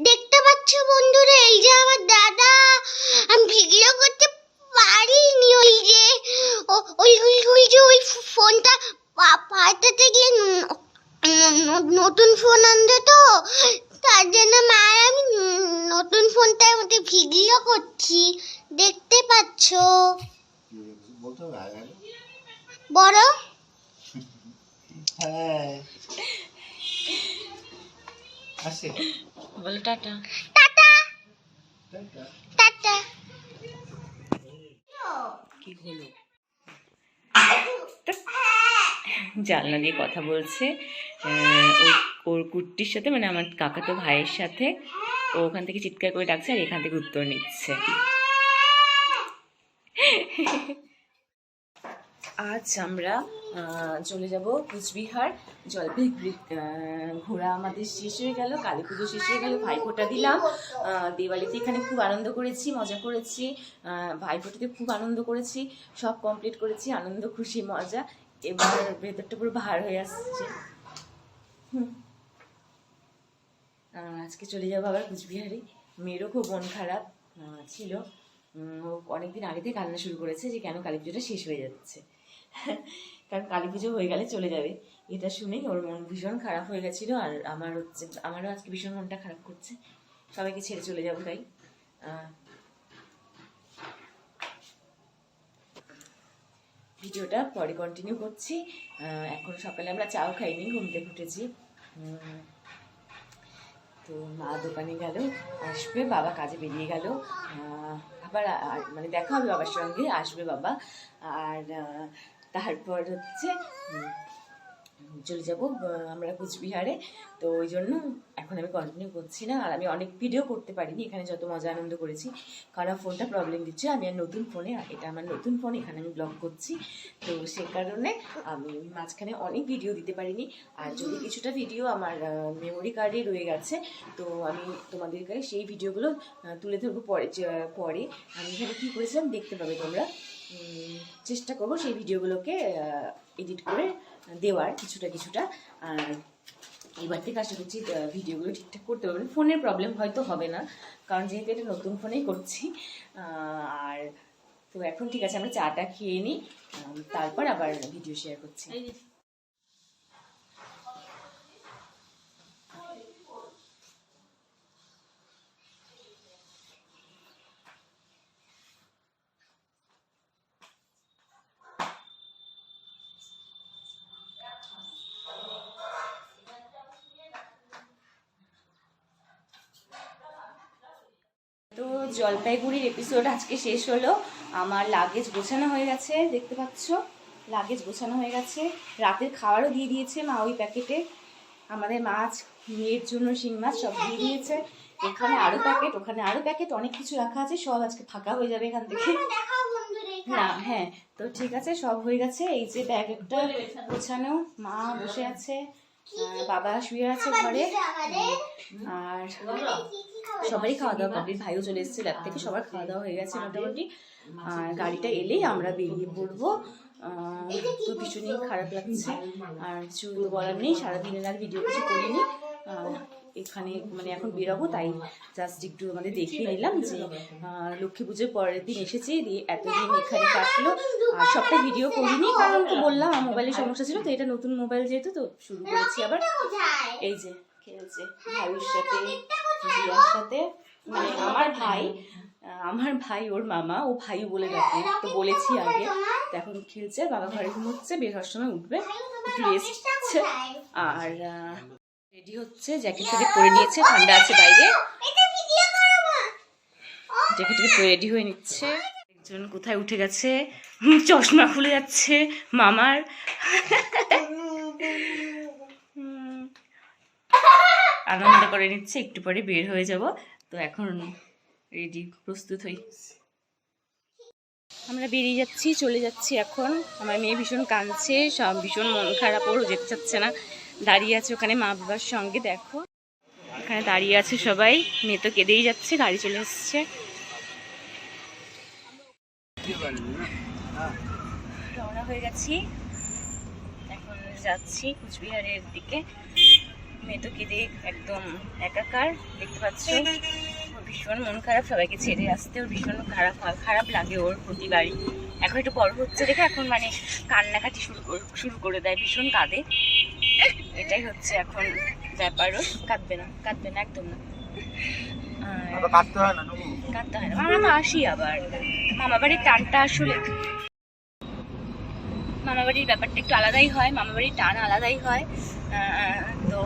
দেখতে পাচ্ছ বন্ধুরা, এই যে আমার দাদা। আমি ভিডিও করতে পারিনি ওই যে ওই ওই ওই যে ওই ফোনটা পা- পাল্টাতে গিয়ে নতুন ফোন আনতে তো, তার জন্য মা আমি নতুন ফোনটার মধ্যে ভিডিও করছি। দেখতে পাচ্ছ। বড়? হ্যাঁ। আসে। বলো টাটা। টাটা। টাটা। কি হলো? জানলা দিয়ে কথা বলছে ওর কুট্টির সাথে মানে আমার কাকা তো ভাইয়ের সাথে। ও ওখান থেকে চিৎকার করে ডাকছে আর এখান থেকে উত্তর নিচ্ছে। আজ আমরা চলে যাব কুচবিহার। জলপাইগুড়ি ঘোরা আমাদের শেষ হয়ে গেল, কালী পুজো শেষ হয়ে গেল ভাইফোঁটা দিলাম। দিওয়ালিতে এখানে খুব আনন্দ করেছি, মজা করেছি ভাইফোঁটাতে খুব আনন্দ করেছি, সব কমপ্লিট করেছি, আনন্দ, খুশি, মজা, এবার ভেতরটা পুরো ভার হয়ে আসছে। আজকে চলে যাব আবার কুচবিহারে। মেয়েরও খুব মন খারাপ ছিল। অনেকদিন আগে থেকে কান্না শুরু করেছে যে কেন কালী পুজোটা শেষ হয়ে যাচ্ছে। কারণ কালী পুজো হয়ে গেলে চলে যাবে। এটা শুনেই ওর মন ভীষণ খারাপ হয়ে গেছিল আর আমার হচ্ছে আমারও আজকে ভীষণ মনটা খারাপ করছে। সবাইকে ছেড়ে চলে যাব তাই। ভিডিওটা পরে কন্টিনিউ করছি। এখন সকালে আমরা চাও খাইনি ঘুম থেকে উঠেছি। উম, তো মা দোকানে গেল আসবে বাবা কাজে বেরিয়ে গেল। আবার মানে দেখা হবে বাবার সঙ্গে আসবে বাবা। আর তারপর হচ্ছে চলে যাব আমরা কুচবিহারে। তো ওই জন্য এখন আমি কন্টিনিউ করছি না, আর আমি অনেক ভিডিও করতে পারিনি, এখানে যত মজা আনন্দ করেছি। কারণ ফোনটা প্রবলেম দিচ্ছে, আমি আর নতুন ফোনে এটা আমার নতুন ফোন এখানে আমি ব্লগ করছি। তো সে কারণে আমি মাঝখানে অনেক ভিডিও দিতে পারিনি, আর যদি কিছুটা ভিডিও আমার মেমোরি কার্ডে রয়ে গেছে, তো আমি তোমাদের কাছে সেই ভিডিওগুলো তুলে ধরবো পরে পরে। আমি এখানে কী করেছিলাম, দেখতে পাবে তোমরা। চেষ্টা করব সেই ভিডিওগুলোকে এডিট করে দেওয়ার কিছুটা কিছুটা। আর এবার থেকে আশা করছি ভিডিওগুলো ঠিকঠাক করতে পারবেন। ফোনের প্রবলেম হয়তো হবে না, কারণ যেহেতু এটা নতুন ফোনেই করছি আর তো এখন ঠিক আছে, আমরা চাটা খেয়ে নিই তারপর আবার ভিডিও শেয়ার করছি তো জলপাইগুড়ির এপিসোড আজকে শেষ হলো। আমার লাগেজ গোছানো হয়ে গেছে দেখতে পাচ্ছ? লাগেজ গোছানো হয়ে গেছে। রাতের খাবারও দিয়ে দিয়েছে মা ওই প্যাকেটে আমাদের মাছ মেয়ের জন্য শিং মাছ সব দিয়ে দিয়েছে। এখানে আরও প্যাকেট ওখানে আরও প্যাকেট অনেক কিছু রাখা আছে। সব আজকে ফাঁকা হয়ে যাবে এখান থেকে। না হ্যাঁ তো ঠিক আছে সব হয়ে গেছে। এই যে ব্যাগ একটা গোছানো। মা বসে আছে বাবা শুয়ে আছে ঘরে। আর সবারই খাওয়া দাওয়া কমপ্লিট ভাইও চলে এসেছে ল্যাব থেকে সবার খাওয়া দাওয়া হয়ে গেছে মোটামুটি। আর গাড়িটা এলেই আমরা বেরিয়ে পড়ব। তো ভীষণই খারাপ লাগছে। আর কিছু বলার নেই সারাদিনের আর ভিডিও কিছু করিনি। এখানে মানে এখন বেরোবো তাই জাস্ট একটু আমাদের দেখিয়ে নিলাম যে লক্ষ্মী পুজোর পরের দিন এসেছি দিয়ে এতদিন এখানে কাটলো। আর সবটা ভিডিও করিনি কারণ তো বললাম মোবাইলের সমস্যা ছিল তো এটা নতুন মোবাইল যেহেতু তো শুরু করেছি আবার। এই যে খেলছে ভাইয়ের সাথে। দিয়ার সাথে মানে আমার ভাই আমার ভাই ওর মামা ও ভাই বলে ডাকে। তো বলেছি আগে তো এখন খেলছে বাবা ঘরে ঘুমোচ্ছে বের হওয়ার সময় উঠবে একটু রেস্ট আর রেডি হচ্ছে জ্যাকেট ফ্যাকেট পরে নিয়েছে ঠান্ডা আছে বাইরে। জ্যাকেট পরে রেডি হয়ে নিচ্ছে। একজন কোথায় উঠে গেছে? চশমা খুলে যাচ্ছে মামার। আনন্দ করে নিচ্ছে, একটু পরে বের হয়ে যাব। তো এখন রেডি প্রস্তুত হই। আমরা বেরিয়ে যাচ্ছি, চলে যাচ্ছি এখন। আমার মেয়ে ভীষণ কাঁদছে, সব ভীষণ মন খারাপ ওরও যেতে চাচ্ছে না। দাঁড়িয়ে আছে ওখানে মা বাবার সঙ্গে, দেখো। এখানে দাঁড়িয়ে আছে সবাই। মেয়ে তো কেঁদেই যাচ্ছে, গাড়ি চলে এসছে। রওনা হয়ে গেছি। এখন যাচ্ছি কুচবিহারের দিকে। মেয়ে তো কেঁদে একদম একাকার দেখতে পাচ্ছ? ওর ভীষণ মন খারাপ সবাইকে ছেড়ে আসতে ওর ভীষণ খারাপ হয় খারাপ লাগে ওর প্রতিবারই। এখন একটু বড় হচ্ছে দেখে এখন মানে কান্নাকাটি শুরু শুরু করে দেয় ভীষণ কাঁদে। এটাই হচ্ছে এখন ব্যাপার ওর। কাঁদবে না কাঁদবে না একদম না। কাঁদতে হয় না আমরা তো আসি আবার। মামা বাড়ির টানটা আসলে মামা বাড়ির ব্যাপারটা একটু আলাদাই হয় মামা বাড়ির টান আলাদাই হয়। তো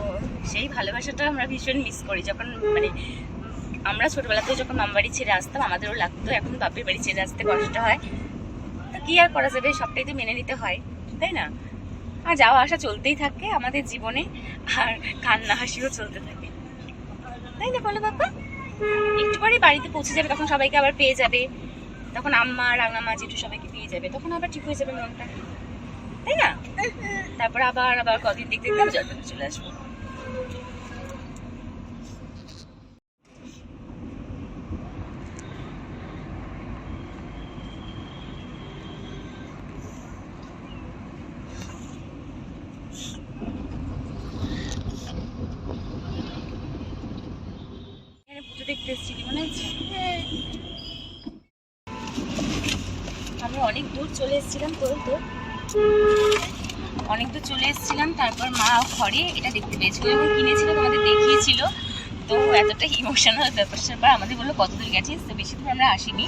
সেই ভালোবাসাটা আমরা ভীষণ মিস করি। যখন মানে আমরা ছোটবেলাতে যখন মামা বাড়ি ছেড়ে আসতাম, আমাদেরও লাগতো, এখন বাপের বাড়ি ছেড়ে আসতে কষ্ট হয়। তো কি আর করা যাবে, সবটাই তো মেনে নিতে হয়, তাই না? আর যাওয়া আসা চলতেই থাকে আমাদের জীবনে, আর কান্না হাসিও চলতে থাকে। তাই না বলো বাবা? একটু পরে বাড়িতে পৌঁছে যাবে, তখন সবাইকে আবার পেয়ে যাবে। তখন আম্মা, রাঙামা, জেঠু সবাইকে পেয়ে যাবে, তখন আবার ঠিক হয়ে যাবে মনটা। তাই না? তারপর আবার আবার কদিন দেখতে দেখতে চলে আসব এখানে পুজো দেখতে এসেছিলি মনে আছে আমি অনেক দূর চলে এসেছিলাম তো তো অনেক দূর চলে এসেছিলাম, তারপর মা ঘরে এটা দেখতে পেয়েছিল এবং কিনেছিল, তোমাদের দেখিয়েছিল। তো এতটা ইমোশনাল ব্যাপার স্যাপার আমাদের বলল কত দূর গেছিস? তো বেশি দূর আমরা আসিনি।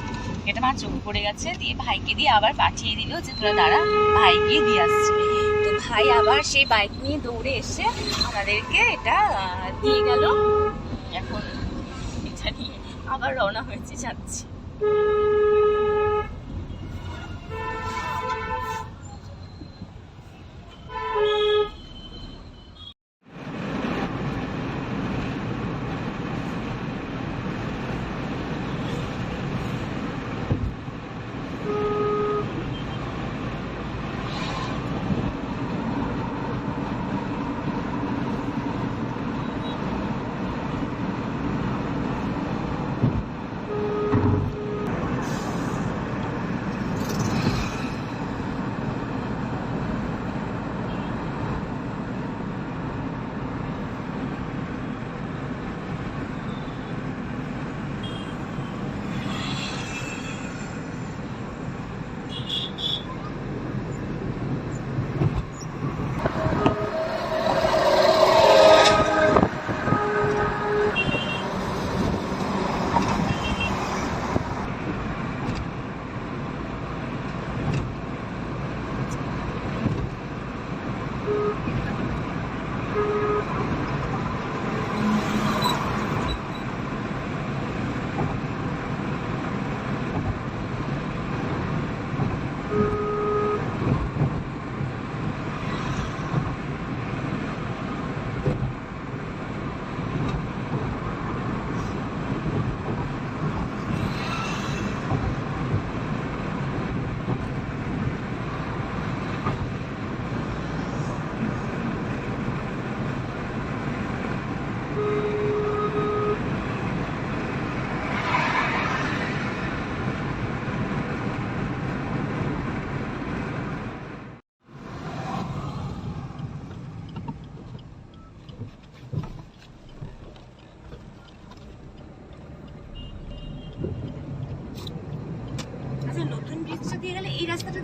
এটা মা চোখে পড়ে গেছে, দিয়ে ভাইকে দিয়ে আবার পাঠিয়ে দিল যে তোরা দাঁড়া, ভাই গিয়ে দিয়ে আসছে। তো ভাই আবার সেই বাইক নিয়ে দৌড়ে এসে আমাদেরকে এটা দিয়ে গেল। এখন এটা নিয়ে আবার রওনা হয়েছে, যাচ্ছি।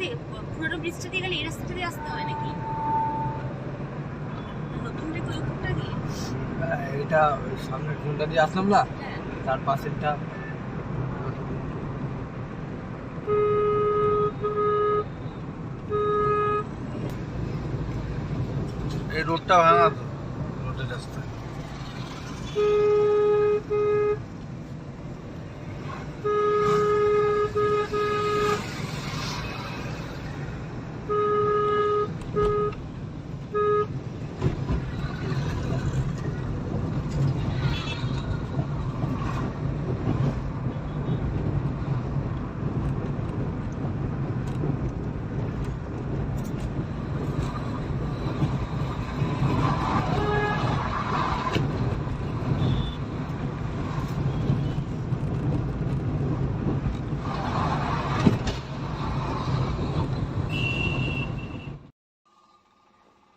রাস্তাটা পুরোনো ব্রিজটা দিয়ে গেলে এই রাস্তাটা দিয়ে আসতে হয় নাকি? নতুন ওই উপরটা দিয়ে এটা ওই সামনের কোনটা দিয়ে আসলাম না হ্যাঁ। তার পাশেরটা। এই রোডটা ভাঙা তো।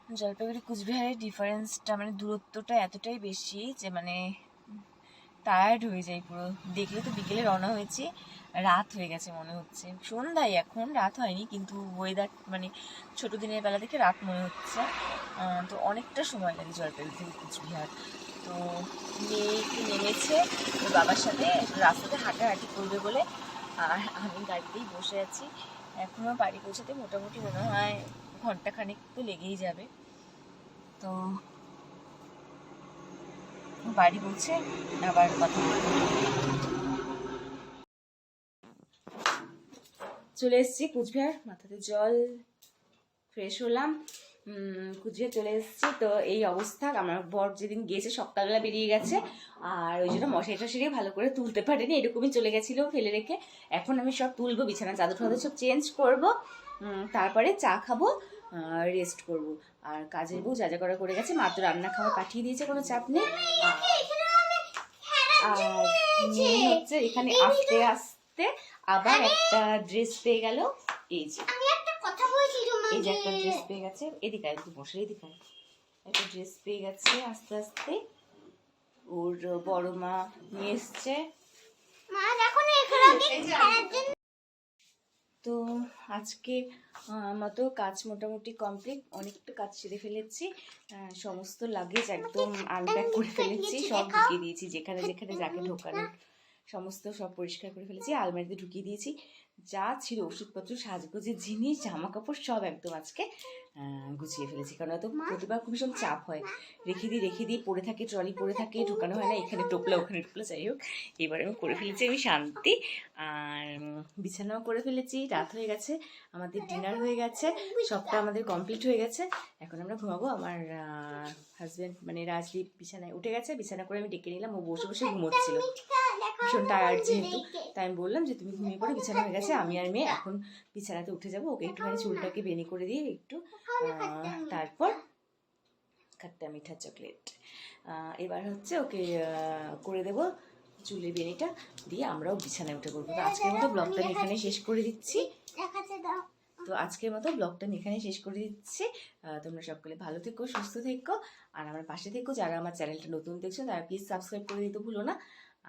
জলপাইগুড়ি কুচবিহারের ডিফারেন্সটা মানে দূরত্বটা এতটাই বেশি যে মানে টায়ার্ড হয়ে যায় পুরো। দেখলে তো বিকেলে রওনা হয়েছি, রাত হয়ে গেছে মনে হচ্ছে। সন্ধ্যায় এখন, রাত হয়নি, কিন্তু ওয়েদার মানে ছোট দিনের বেলা থেকে রাত মনে হচ্ছে। তো অনেকটা সময় লাগে জলপাইগুড়ি থেকে কুচবিহার। তো মেয়ে একটু নেমেছে ওর বাবার সাথে রাস্তাতে হাঁটাহাঁটি করবে বলে, আর আমি গাড়িতেই বসে আছি। এখনও বাড়ি পৌঁছাতে মোটামুটি মনে হয় ঘণ্টা খানিক তো লেগেই যাবে। তো বাড়ি পৌঁছে আবার কথা চলে এসেছি কুচবিহার, মাথাতে জল ফ্রেশ হলাম। কুচবিহার চলে এসেছি। তো এই অবস্থা, আমার বর যেদিন গিয়েছে সকালবেলা বেরিয়ে গেছে। আর ওই জন্য মশাই টশারি ভালো করে তুলতে পারেনি, এরকমই চলে গেছিল ফেলে রেখে। এখন আমি সব তুলবো, বিছানা চাদর টাদর সব চেঞ্জ করব। তারপরে চা খাব রেস্ট করব। আর কাজের বউ যা যা করা করে গেছে মা তো রান্না খাওয়া পাঠিয়ে দিয়েছে কোনো চাপ নেই। আর- মেয়ে হচ্ছে এখানে আসতে আসতে আবার একটা ড্রেস পেয়ে গেল। এই যে এই যে একটা ড্রেস পেয়ে গেছে। এদিকে একটু বসে এদিকে। একটা ড্রেস পেয়ে গেছে আস্তে আস্তে। ওর বড় মা নিয়ে এসছে। মা দেখো না এখানে খেলার জন্য তো আজকে আহ, মতো কাজ মোটামুটি কমপ্লিট অনেকটা কাজ সেরে ফেলেছি। সমস্ত লাগেজ একদম আনপ্যাক করে ফেলেছি। সব ঢুকিয়ে দিয়েছি যেখানে যেখানে যাকে ঢোকানো। সমস্ত সব পরিষ্কার করে ফেলেছি আলমারিতে ঢুকিয়ে দিয়েছি। যা ছিল ওষুধপত্র সাজগোজের জিনিস জামা কাপড় সব একদম আজকে গুছিয়ে ফেলেছি। কারণ হয়তো প্রতিবার খুব ভীষণ চাপ হয়। রেখে দিই রেখে দিই পড়ে থাকে ট্রলি পড়ে থাকে ঢোকানো হয় না এখানে টোপলা ওখানে টোপলা যাই হোক। এবার আমি করে ফেলেছি আমি শান্তি। আর বিছানাও করে ফেলেছি, রাত হয়ে গেছে, আমাদের ডিনার হয়ে গেছে, সবটা আমাদের কমপ্লিট হয়ে গেছে। এখন আমরা ঘুমাবো, আমার হাজব্যান্ড মানে রাজদীপ বিছানায় উঠে গেছে, বিছানা করে আমি ডেকে নিলাম, ও বসে বসে ঘুমোচ্ছিল। ভীষণ টায়ার্ড যেহেতু, তাই আমি বললাম যে, তুমি ঘুমিয়ে পড়ো, বিছানা হয়ে গেছে, আমি আর মেয়ে এখন বিছানাতে উঠে যাব, ওকে একটুখানি চুলটাকে বেনি করে দিয়ে একটু তারপর খাট্টা মিঠা চকলেট এবার হচ্ছে ওকে করে দেবো চুলের বেনিটা দিয়ে আমরাও বিছানায় উঠে করব তো আজকের মতো ব্লগটা এখানে শেষ করে দিচ্ছি। তো আজকের মতো ব্লগটা এখানে শেষ করে দিচ্ছি। তোমরা সকলে ভালো থেকো, সুস্থ থেকো। আর আমার পাশে থেকো যারা আমার চ্যানেলটা নতুন দেখছ, তারা প্লিজ সাবস্ক্রাইব করে দিতে ভুলো না।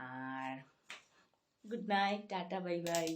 আর good night tata bye bye